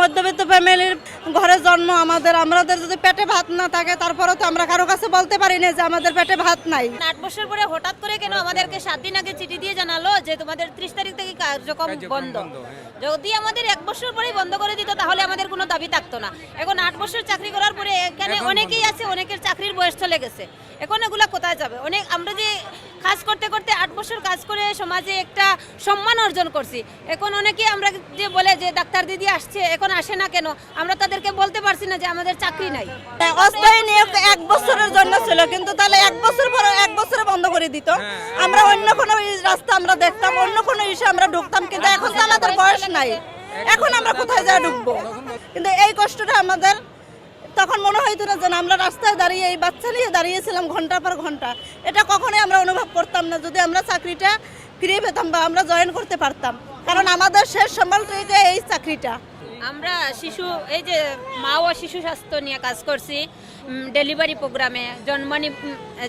মধ্যবিত্ত ফ্যামিলির ঘরে জন্ম আমাদের আমাদের যদি পেটে ভাত না থাকে তারপরে তো আমরা কারও কাছে বলতে পারি না যে আমাদের পেটে ভাত নাই। আট বছর পরে হঠাৎ করে কেন আমাদেরকে সাত দিন আগে চিঠি দিয়ে জানালো যে তোমাদের ত্রিশ তারিখ থেকে কার্যক্রম বন্ধ। যদি আমাদের এক বছর পরেই বন্ধ করে দিত তাহলে আমাদের কোনো দাবি থাকতো না। এখন আট বছর চাকরি করার পরে এখানে অনেকেই আছে অনেকের চাকরির বয়স চলে গেছে। এখন এগুলা কোথায় যাবে? অনেক আমরা যে কাজ করতে করতে আট বছর কাজ করে সমাজে একটা সম্মান অর্জন করছি। এখন অনেকে আমরা যে বলে যে ডাক্তার দিদি আসছে এখন আসে না কেন? আমরা তাদেরকে বলতে পারছি না যে আমাদের চাকরি নাই। হ্যাঁ, অস্থায়ী নিয়োগ এক বছরের জন্য ছিল কিন্তু তাহলে এক বছর পরে এক বছরে বন্ধ করে দিত। আমরা অন্য কোনো রাস্তা আমরা দেখতাম অন্য কোনো ইসে আমরা ঢুকতাম কিন্তু এখন তো আমাদের বয়স নাই। এখন আমরা কোথায় যা ঢুকবো? কিন্তু এই কষ্টটা আমাদের তখন মনে হইতো না যে আমরা রাস্তায় দাঁড়িয়ে, এই বাচ্চা নিয়ে দাঁড়িয়েছিলাম ঘণ্টার পর ঘণ্টা। এটা কখনোই আমরা অনুভব করতাম না। যদি আমরা চাকরিটা ফিরে পেতাম বা আমরা জয়েন করতে পারতাম। কারণ আমাদের শেষ সম্বল এই চাকরিটা। আমরা শিশু, এই যে মা ও শিশু স্বাস্থ্য নিয়ে কাজ করছি ডেলিভারি প্রোগ্রামে জন্মনি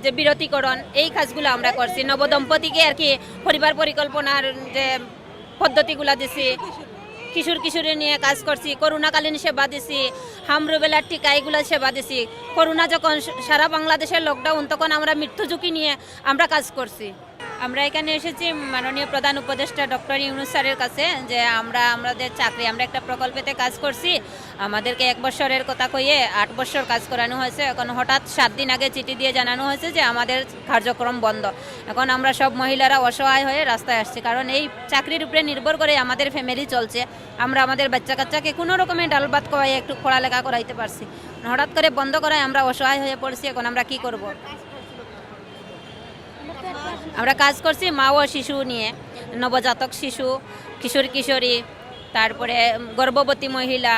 যে বিরতিকরণ, এই কাজগুলো আমরা করছি। নবদম্পতিকে আর কি পরিবার পরিকল্পনার যে পদ্ধতিগুলো দিছি কিশোর কিশোরী নিয়ে কাজ করছি, করোনাকালীন সেবা দিছি হামরুবেলার টিকা এগুলো সেবা দিছি। করোনা যখন সারা বাংলাদেশের লকডাউন তখন আমরা মৃত্যু ঝুঁকি নিয়ে আমরা কাজ করছি। আমরা এখানে এসেছি মাননীয় প্রধান উপদেষ্টা ডক্টর ইউনুস স্যারের কাছে যে আমরা আমাদের চাকরি, আমরা একটা প্রকল্পেতে কাজ করছি। আমাদেরকে এক বছরের কথা কইয়ে আট বছর কাজ করানো হয়েছে। এখন হঠাৎ সাত দিন আগে চিঠি দিয়ে জানানো হয়েছে যে আমাদের কার্যক্রম বন্ধ। এখন আমরা সব মহিলারা অসহায় হয়ে রাস্তায় আসছি। কারণ এই চাকরির উপরে নির্ভর করে আমাদের ফ্যামিলি চলছে। আমরা আমাদের বাচ্চা কাচ্চাকে কোনো রকমের ডাল ভাত একটু পড়ালেখা করাইতে পারছি। হঠাৎ করে বন্ধ করায় আমরা অসহায় হয়ে পড়ছি। এখন আমরা কি করব? আমরা কাজ করছি মা ও শিশু নিয়ে নবজাতক শিশু কিশোর কিশোরী তারপরে গর্ভবতী মহিলা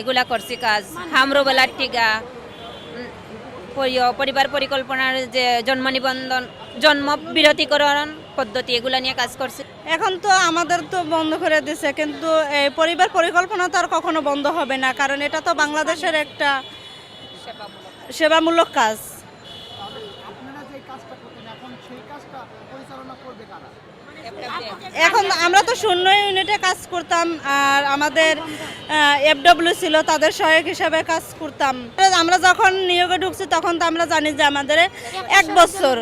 এগুলা করছি কাজ। হামরোবেলার টিকা পরিবার পরিকল্পনার যে জন্ম নিবন্ধন জন্ম বিরতিকরণ পদ্ধতি এগুলা নিয়ে কাজ করছি। এখন তো আমাদের তো বন্ধ করে দিছে কিন্তু এই পরিবার পরিকল্পনা তো আর কখনো বন্ধ হবে না কারণ এটা তো বাংলাদেশের একটা সেবামূলক কাজ। এখন এখন আমরা তো শূন্য ইউনিটে কাজ করতাম, আর আমাদের এফডব্লিউ ছিল, তাদের সহায়ক হিসাবে কাজ করতাম। আমরা যখন নিয়োগে ঢুকছি, তখন তো আমরা জানি যে আমাদের এক বছর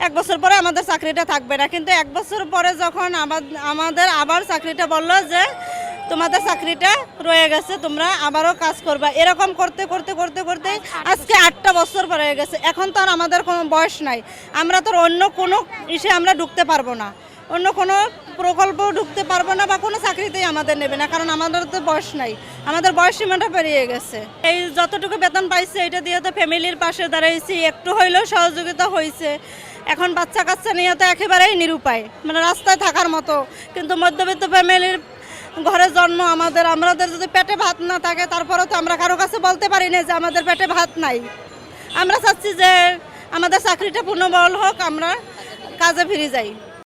এক বছর পরে আমাদের চাকরিটা থাকবে না। কিন্তু এক বছর পরে যখন আমা- আমাদের আবার চাকরিটা বলল যে তোমাদের চাকরিটা রয়ে গেছে তোমরা আবারও কাজ করবা। এরকম করতে করতে করতে করতে আজকে আটটা বছর পরে হয়ে গেছে। এখন তো আর আমাদের কোনো বয়স নাই। আমরা তো অন্য কোনো ইসে আমরা ঢুকতে পারব না। অন্য কোনো প্রকল্প ঢুকতে পারব না বা কোনো চাকরিতেই আমাদের নেবে না কারণ আমাদের তো বয়স নাই। আমাদের বয়স সীমাটা পেরিয়ে গেছে। এই যতটুকু বেতন পাইছে এটা দিয়ে তো ফ্যামিলির পাশে দাঁড়াইছি। একটু হইলেও সহযোগিতা হয়েছে এখন বাচ্চা কাচ্চা নিয়ে তো একেবারেই নিরুপায়। মানে রাস্তায় থাকার মতো। কিন্তু মধ্যবিত্ত ফ্যামিলির ঘরে জন্ম আমাদের আমাদের যদি পেটে ভাত না থাকে, তারপরেও তো আমরা কারও কাছে বলতে পারি না যে আমাদের পেটে ভাত নাই। আমরা চাচ্ছি যে আমাদের চাকরিটা পূর্ণবল হোক, আমরা কাজে ফিরে যাই।